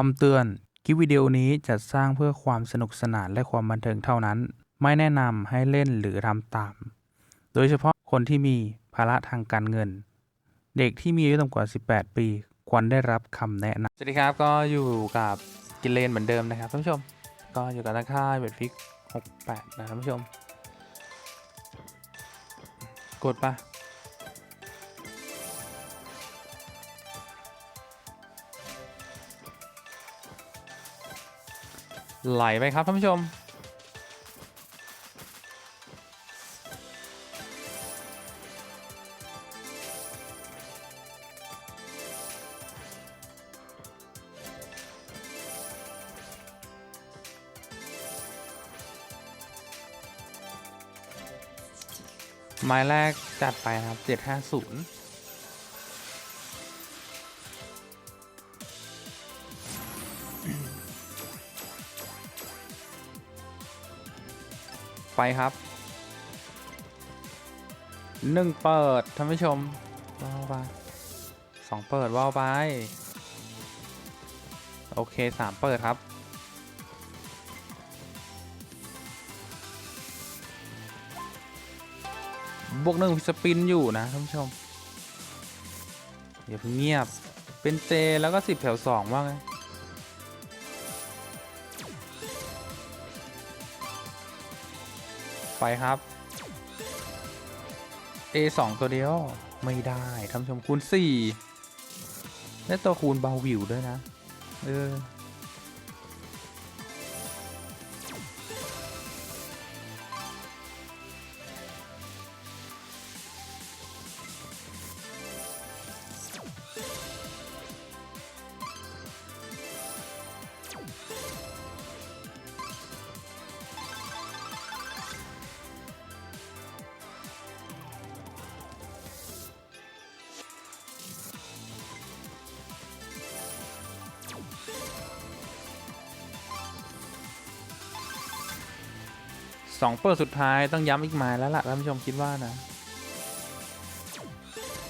คำเตือน คลิปวิดีโอนี้จัดสร้างเพื่อความสนุกสนานและความบันเทิงเท่านั้น ไม่แนะนำให้เล่นหรือทำตาม โดยเฉพาะคนที่มีภาระทางการเงิน เด็กที่มีอายุต่ำกว่า 18 ปี ควรได้รับคำแนะนำสวัสดีครับก็อยู่กับกินเลนเหมือนเดิมนะครับท่านผู้ชม ก็อยู่กับตาค่ายเบ็ดฟิก 68 นะครับท่านผู้ชม กดปะ ไหลไปครับท่านผู้ชม ไม้แรกจัดไปนะครับ 750 ไปครับหนึ่งเปิดท่านผู้ชมว้าวไปสองเปิดว้าวไป โอเคสามเปิดครับ บวกหนึ่งสปินอยู่นะท่านผู้ชมอย่าเพิ่งเงียบเป็นเจแล้วก็สิบแถวสองว่าไง ไปครับ A สองตัวเดียวไม่ได้ทำชมคูณสี่และตัวคูณเบาวิวด้วยนะ เออ สองเปิดสุดท้ายต้องย้ำอีกไม้แล้วล่ะท่านผู้ชมคิดว่านะ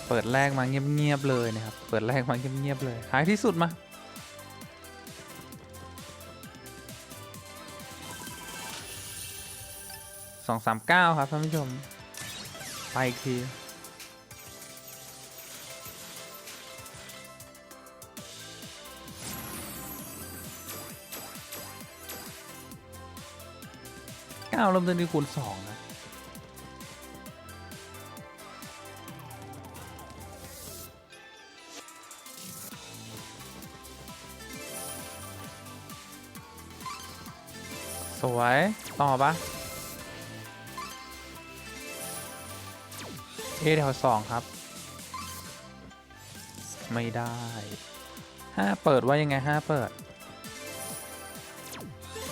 เปิดแรกมาเงียบๆเลยนะครับ เปิดแรกมาเงียบๆเลยท้ายที่สุดมาสองสามเก้าครับท่านผู้ชม ไปอีกที เก้าเริ่มต้นที่คูณสองนะ สวย ต่อปะเอแถวสองครับ ไม่ได้ห้าเปิดว่ายังไงห้าเปิด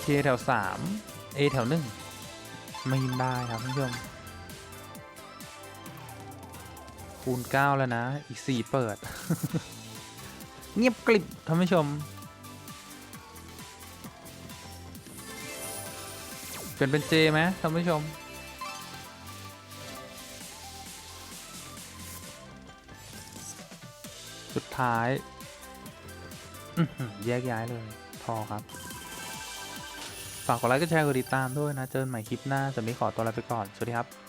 เคแถวสามเอแถวหนึ่ง ไม่ได้ครับท่านผู้ชมคูณ 9 แล้วนะ อีก 4 เปิด เงียบกลิบท่านผู้ชม เป็นเป็นเจไหมท่านผู้ชม สุดท้าย แยกย้ายเลย พอครับ ฝากกดไลค์กดแชร์กดติดตามด้วยนะ เจอกันใหม่คลิปหน้าจะมีขอตัวลาไปก่อน สวัสดีครับ